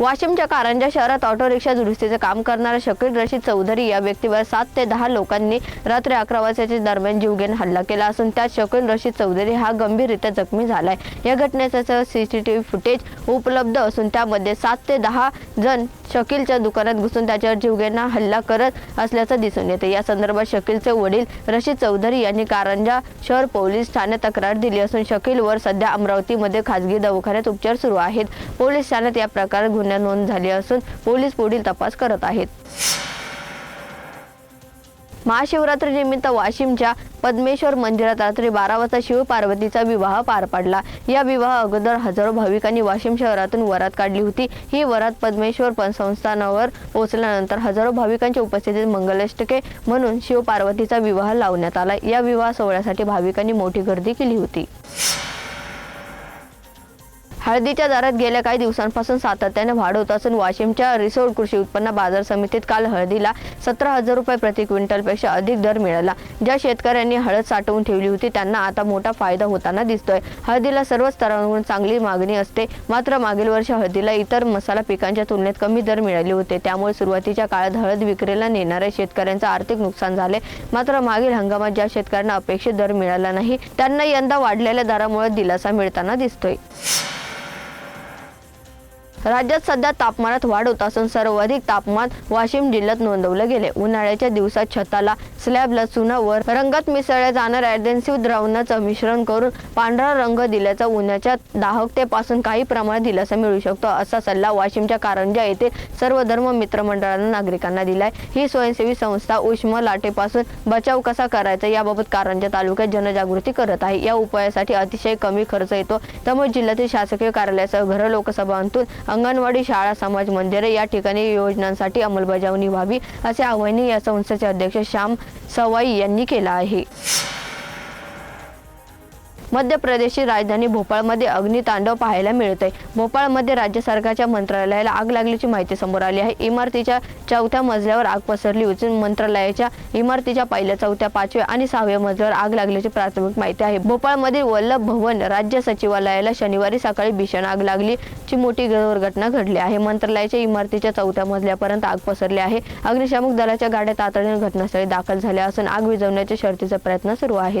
वाशिमच्या कारंजा शहरात auto rickshaw दुरुस्तीचे काम करणारा शकील रशीद चौधरी या व्यक्तीवर सात ते दहा लोकांनी रात्री अकरा वाजताच्या दरम्यान जीवघेण हल्ला केला असून त्यात शकील रशीद चौधरी हा गंभीररित्या जखमी झालाय. या घटनेचं सीसीटीव्ही फुटेज उपलब्ध असून त्यामध्ये सात ते दहा जण शकीलच्या दुकानात घुसून त्याच्यावर जीवघेणा हल्ला करत असल्याचं दिसून येते. या संदर्भात शकीलचे वडील रशीद चौधरी यांनी कारंजा शहर पोलीस ठाण्यात तक्रार दिली असून शकीलवर सध्या अमरावतीमध्ये खासगी दवाखान्यात उपचार सुरू आहेत. पोलीस ठाण्यात या प्रकारात गुन्हा नोंद झाली असून पोलीस पुढील तपास करत आहेत. महाशिवरात्री निमित्त वाशिमच्या पद्मेश्वर मंदिरात रात्री बारा वाजता शिवपार्वतीचा विवाह पार पडला. या विवाह अगोदर हजारो भाविकांनी वाशिम शहरातून वरात काढली होती. ही वरात पद्मेश्वर पण संस्थानावर पोहोचल्यानंतर हजारो भाविकांच्या उपस्थितीत मंगलाष्टके म्हणून शिवपार्वतीचा विवाह लावण्यात आला. या विवाह सोहळ्यासाठी भाविकांनी मोठी गर्दी केली होती. हळदीच्या दरात गेल्या काही दिवसांपासून सातत्याने वाढ होत असून वाशिमच्या रिसोड कृषी उत्पन्न बाजार समितीत काल हळदीला सतरा हजार रुपये प्रति क्विंटलपेक्षा अधिक दर मिळाला. ज्या शेतकऱ्यांनी हळद साठवून ठेवली होती त्यांना आता मोठा फायदा होताना दिसतोय. हळदीला सर्व स्तरांवरून चांगली मागणी असते. मात्र मागील वर्षी हळदीला इतर मसाला पिकांच्या तुलनेत कमी दर मिळाले होते. त्यामुळे सुरुवातीच्या काळात हळद विक्रीला नेणाऱ्या शेतकऱ्यांचं आर्थिक नुकसान झाले. मात्र मागील हंगामात ज्या शेतकऱ्यांना अपेक्षित दर मिळाला नाही त्यांना यंदा वाढलेल्या दरामुळे दिलासा मिळताना दिसतोय. राज्यात सध्या तापमानात वाढ होत असून सर्वाधिक तापमान वाशिम जिल्ह्यात नोंदवलं गेले. उन्हाळ्याच्या दिवसात छताला स्लॅब चुनावर रंगात मिसळल्या जाणाऱ्या ॲडेन्सिव्ह द्रावणाचं मिश्रण करून पांढरा रंग दिल्याचा उन्हाच्या दाहकतेपासून काही प्रमाणात दिलासा मिळू शकतो असा सल्ला वाशिमच्या कारंजा येथे सर्व धर्म मित्रमंडळानं नागरिकांना दिलाय. ही स्वयंसेवी संस्था उष्म लाटेपासून बचाव कसा करायचा याबाबत कारंजा तालुक्यात जनजागृती करत आहे. या उपायासाठी अतिशय कमी खर्च येतो. त्यामुळे जिल्ह्यातील शासकीय कार्यालयासह घर लोकसभांतून अंगणवाडी शाळा समाज मंदिरे या ठिकाणी योजनांसाठी अंमलबजावणी व्हावी असे आवाहन या संस्थेचे अध्यक्ष श्याम सवाई यांनी केलं आहे. मध्य प्रदेशची राजधानी भोपाळमध्ये अग्नितांडव पाहायला मिळत आहे भोपाळमध्ये राज्य सरकारच्या मंत्रालयाला आग लागल्याची माहिती समोर आली आहे. इमारतीच्या चौथ्या मजल्यावर आग पसरली असून मंत्रालयाच्या इमारतीच्या पहिल्या चौथ्या पाचव्या आणि सहाव्या मजल्यावर आग लागल्याची प्राथमिक माहिती आहे. भोपाळमधील वल्लभ भवन राज्य सचिवालयाला शनिवारी सकाळी भीषण आग लागलीची मोठी दुर्घटना घडली आहे. मंत्रालयाच्या इमारतीच्या चौथ्या मजल्यापर्यंत आग पसरली आहे. अग्निशामक दलाच्या गाड्या तातडीने घटनास्थळी दाखल झाल्या असून आग विझवण्याच्या शर्तीचा प्रयत्न सुरू आहे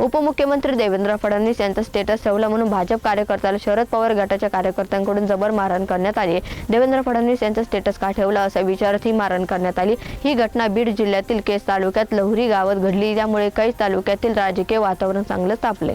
उपमुख्यमंत्री देवेंद्र फडणवीस यांचा स्टेटस ठेवला म्हणून भाजप कार्यकर्त्याला शरद पवार गटाच्या कार्यकर्त्यांकडून जबर मारहाण करण्यात आली. देवेंद्र फडणवीस यांचा स्टेटस का ठेवला असा विचारात ही मारहाण करण्यात आली. ही घटना बीड जिल्ह्यातील केस तालुक्यात लहुरी गावात घडली. त्यामुळे कैस तालुक्यातील राजकीय वातावरण चांगलं तापले.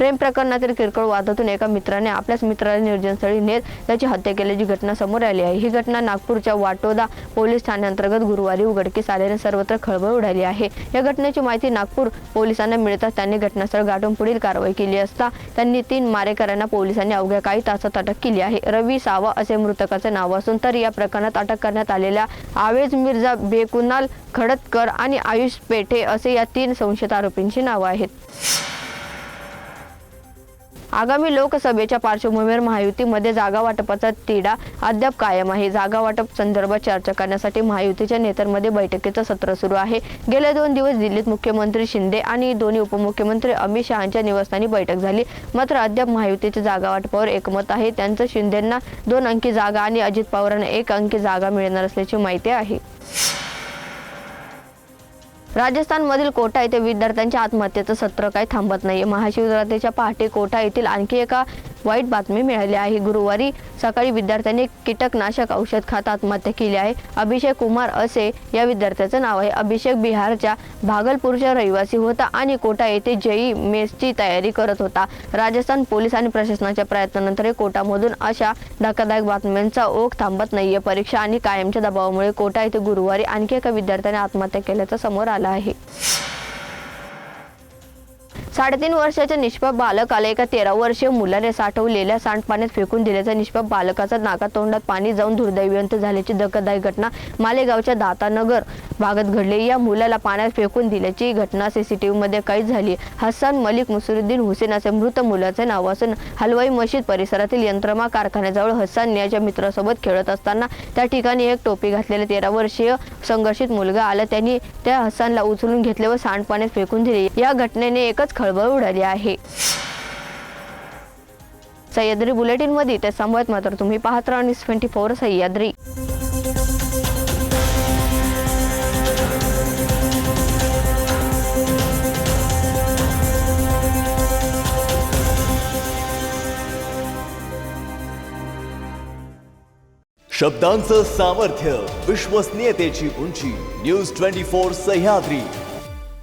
प्रेम प्रकरणातील किरकोळ वादातून एका मित्राने आपल्याच मित्राला निर्जनस्थळी नेत त्याची हत्या केल्याची घटना समोर आली आहे. ही घटना नागपूरच्या वाटोदा पोलीस ठाण्याअंतर्गत गुरुवारी उघडकीस आल्याने सर्वत्र खळबळ उडाली आहे. या घटनेची माहिती नागपूर पोलिसांना मिळताच त्यांनी घटनास्थळ गाठून पुढील कारवाई केली असता त्यांनी तीन मारेकऱ्यांना पोलिसांनी अवघ्या काही तासात अटक केली आहे. रवी सावा असे मृतकाचे नाव असून तर या प्रकरणात अटक करण्यात आलेल्या आवेज मिर्झा बेकुनाल खडतकर आणि आयुष पेठे असे या तीन संशयित आरोपींची नावं आहेत. आगामी लोकसभेच्या पार्श्वभूमीवर महायुतीमध्ये जागा वाटपाचा तिढा अद्याप कायम आहे. जागा वाटप संदर्भात चर्चा करण्यासाठी महायुतीच्या नेत्यांमध्ये बैठकीचं सत्र सुरू आहे. गेल्या दोन दिवस दिल्लीत मुख्यमंत्री शिंदे आणि दोन्ही उपमुख्यमंत्री अमित शहाच्या निवासस्थानी बैठक झाली. मात्र अद्याप महायुतीच्या जागा वाटपावर एकमत आहे. त्यांचं शिंदेंना दोन अंकी जागा आणि अजित पवारांना एक अंकी जागा मिळणार असल्याची माहिती आहे. राजस्थानमधील कोटा येथे विद्यार्थ्यांच्या आत्महत्येचं सत्र काही थांबत नाही महाशिवरात्रीच्या पहाटे कोटा येथील आणखी एका वाईट बातमी मिळाली आहे. गुरुवारी सकाळी विद्यार्थ्यांनी कीटकनाशक औषध खात आत्महत्या केली आहे. अभिषेक कुमार असे या विद्यार्थ्याचं नाव आहे. अभिषेक बिहारच्या भागलपूरच्या रहिवासी होता आणि कोटा येथे जेई मेसची तयारी करत होता. राजस्थान पोलीस आणि प्रशासनाच्या प्रयत्नानंतर कोटामधून अशा धक्कादायक बातम्यांचा ओघ थांबत नाहीये. परीक्षा आणि कायमच्या दबावामुळे कोटा येथे गुरुवारी आणखी एका विद्यार्थ्याने आत्महत्या केल्याचं समोर आलं आहे. साडेतीन वर्षाच्या निष्पाप बालकाला एका तेरा वर्षीय मुलाने साठवलेल्या सांडपाण्यात फेकून दिल्याचा निष्पाप बालकाचा नाकातोंडात पाणी जाऊन दुर्दैवंत झाल्याची धक्कादायक घटना मालेगावच्या दातानगर भागात घडली. या मुलाला पाण्यात फेकून दिल्याची घटना सीसीटीव्हीमध्ये कैद झाली. हसन मलिक मुसरुद्दीन हुसेन असे मृत मुलाचे नाव असून हलवाई मशीद परिसरातील यंत्रमा कारखान्याजवळ हसन याच्या मित्रासोबत खेळत असताना त्या ठिकाणी एक टोपी घातलेले तेरा वर्षीय संघर्षित मुलगा आला. त्यांनी त्या हसनला उचलून घेतले व सांडपाण्यात फेकून दिले. या घटनेने एकच खळबळ उडाली आहे. सह्याद्री बुलेटिनमध्ये ते संभवत मात्र तुम्ही पाहत राहा न्यूज ट्वेंटी फोर सह्याद्री. शब्दांचं सामर्थ्य विश्वसनीयतेची उंची न्यूज ट्वेंटी फोर सह्याद्री.